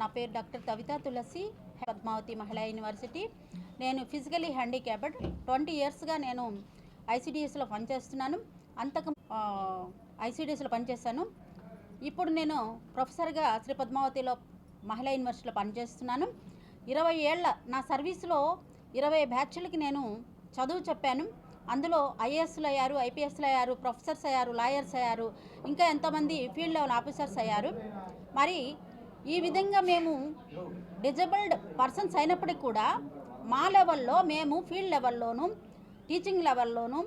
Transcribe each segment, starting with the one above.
నా పేరు డాక్టర్ కవిత తులసి పద్మావతి మహిళా యూనివర్సిటీ. నేను ఫిజికలీ హ్యాండిక్యాప్డ్. ట్వంటీ ఇయర్స్గా నేను ఐసిడిఎస్లో పనిచేస్తున్నాను. అంతకు ఐసిడిఎస్లో పనిచేస్తాను ఇప్పుడు నేను ప్రొఫెసర్గా శ్రీ పద్మావతిలో మహిళా యూనివర్సిటీలో పనిచేస్తున్నాను. ఇరవై ఏళ్ళ నా సర్వీస్లో ఇరవై బ్యాచ్లకి నేను చదువు చెప్పాను. అందులో ఐఏఎస్లు అయ్యారు ఐపీఎస్లు అయ్యారు ప్రొఫెసర్స్ అయ్యారు లాయర్స్ అయ్యారు ఇంకా ఎంతోమంది ఫీల్డ్ లెవెల్ ఆఫీసర్స్ అయ్యారు. మరి ఈ విధంగా మేము డిజబుల్డ్ పర్సన్స్ అయినప్పటికీ కూడా మా లెవెల్లో మేము ఫీల్డ్ లెవెల్లోనూ టీచింగ్ లెవెల్లోనూ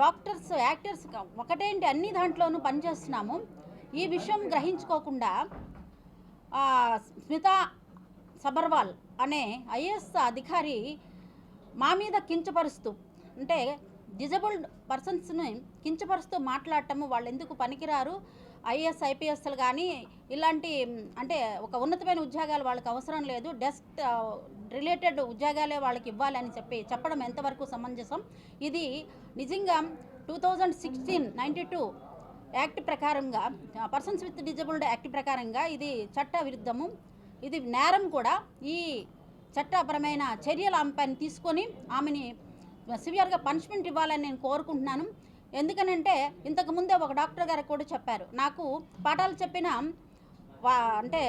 డాక్టర్స్ యాక్టర్స్ ఒకటేంటి అన్ని దాంట్లోనూ పనిచేస్తున్నాము. ఈ విషయం గ్రహించుకోకుండా స్మిత స్మితా సబర్వాల్ అనే ఐఏఎస్ అధికారి మా మీద కించపరుస్తూ అంటే డిజబుల్డ్ పర్సన్స్ని కించపరుస్తూ మాట్లాడటము వాళ్ళు ఎందుకు పనికిరారు? ఐఏఎస్ ఐపీఎస్లు కానీ ఇలాంటి అంటే ఒక ఉన్నతమైన ఉద్యోగాలు వాళ్ళకి అవసరం లేదు. డెస్క్ రిలేటెడ్ ఉద్యోగాలే వాళ్ళకి ఇవ్వాలని చెప్పి చెప్పడం ఎంతవరకు సమంజసం? ఇది నిజంగా two thousand sixteen ninety two act ప్రకారంగా పర్సన్స్ విత్ డిజబుల్డ్ యాక్ట్ ప్రకారంగా ఇది చట్ట విరుద్ధము. ఇది నేరం కూడా. ఈ చట్టపరమైన చర్యలు ఆమె పైన తీసుకొని ఆమెని సివియర్గా పనిష్మెంట్ ఇవ్వాలని నేను కోరుకుంటున్నాను. ఎందుకనంటే ఇంతకు ముందే ఒక డాక్టర్ గారు కూడా చెప్పారు. నాకు పాఠాలు చెప్పిన అంటే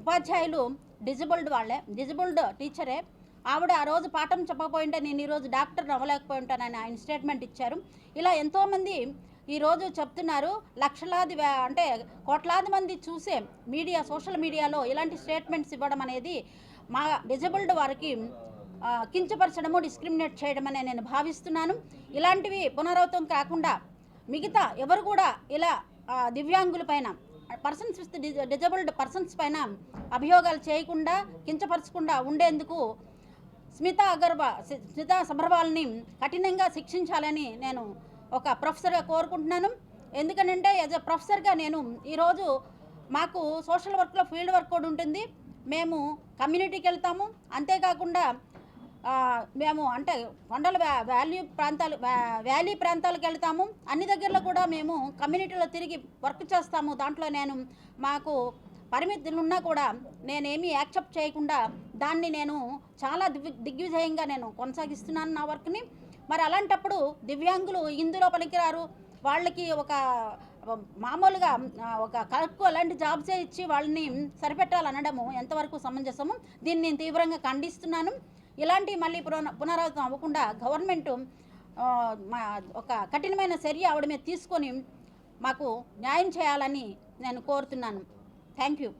ఉపాధ్యాయులు డిజబుల్డ్ వాళ్ళే. డిజబుల్డ్ టీచరే. ఆవిడ ఆ రోజు పాఠం చెప్పకపోయింటే నేను ఈరోజు డాక్టర్ అవ్వలేకపోయి ఉంటానని ఆయన స్టేట్మెంట్ ఇచ్చారు. ఇలా ఎంతోమంది ఈరోజు చెప్తున్నారు లక్షలాది అంటే కోట్లాది మంది చూసే మీడియా సోషల్ మీడియాలో ఇలాంటి స్టేట్మెంట్స్ ఇవ్వడం అనేది మా డిజబుల్డ్ వారికి కించపరచడము డిస్క్రిమినేట్ చేయడం అనే నేను భావిస్తున్నాను. ఇలాంటివి పునరావృతం కాకుండా మిగతా ఎవరు కూడా ఇలా దివ్యాంగుల పైన పర్సన్స్ విత్ డిజబుల్డ్ పర్సన్స్ పైన అభియోగాలు చేయకుండా కించపరచకుండా ఉండేందుకు స్మితా అగర్వాల్ స్మితా సబర్వాల్ని కఠినంగా శిక్షించాలని నేను ఒక ప్రొఫెసర్గా కోరుకుంటున్నాను. ఎందుకంటే యాజ్ అ ప్రొఫెసర్గా నేను ఈరోజు మాకు సోషల్ వర్క్లో ఫీల్డ్ వర్క్ కూడా ఉంటుంది. మేము కమ్యూనిటీకి వెళ్తాము. అంతేకాకుండా మేము అంటే కొండల వ్యా- వ్యాల్యూ ప్రాంతాలు వ్యాలీ ప్రాంతాలకు వెళ్తాము. అన్ని దగ్గరలో కూడా మేము కమ్యూనిటీలో తిరిగి వర్క్ చేస్తాము. దాంట్లో నేను మాకు పరిమితులు ఉన్నా కూడా నేనేమీ యాక్సెప్ట్ చేయకుండా దాన్ని నేను చాలా దిగ్ దిగ్విజయంగా నేను కొనసాగిస్తున్నాను నా వర్క్ని మరి అలాంటప్పుడు దివ్యాంగులు ఇందులో పనికిరారు. వాళ్ళకి ఒక మామూలుగా ఒక కలెక్కు అలాంటి జాబ్సే ఇచ్చి వాళ్ళని సరిపెట్టాలనడము ఎంతవరకు సమంజసము? దీన్ని నేను తీవ్రంగా ఖండిస్తున్నాను. ఇలాంటి మళ్ళీ పునర పునరావృతం అవ్వకుండా గవర్నమెంట్ మా ఒక కఠినమైన చర్య ఆవిడ మీద తీసుకొని మాకు న్యాయం చేయాలని నేను కోరుతున్నాను. Thank you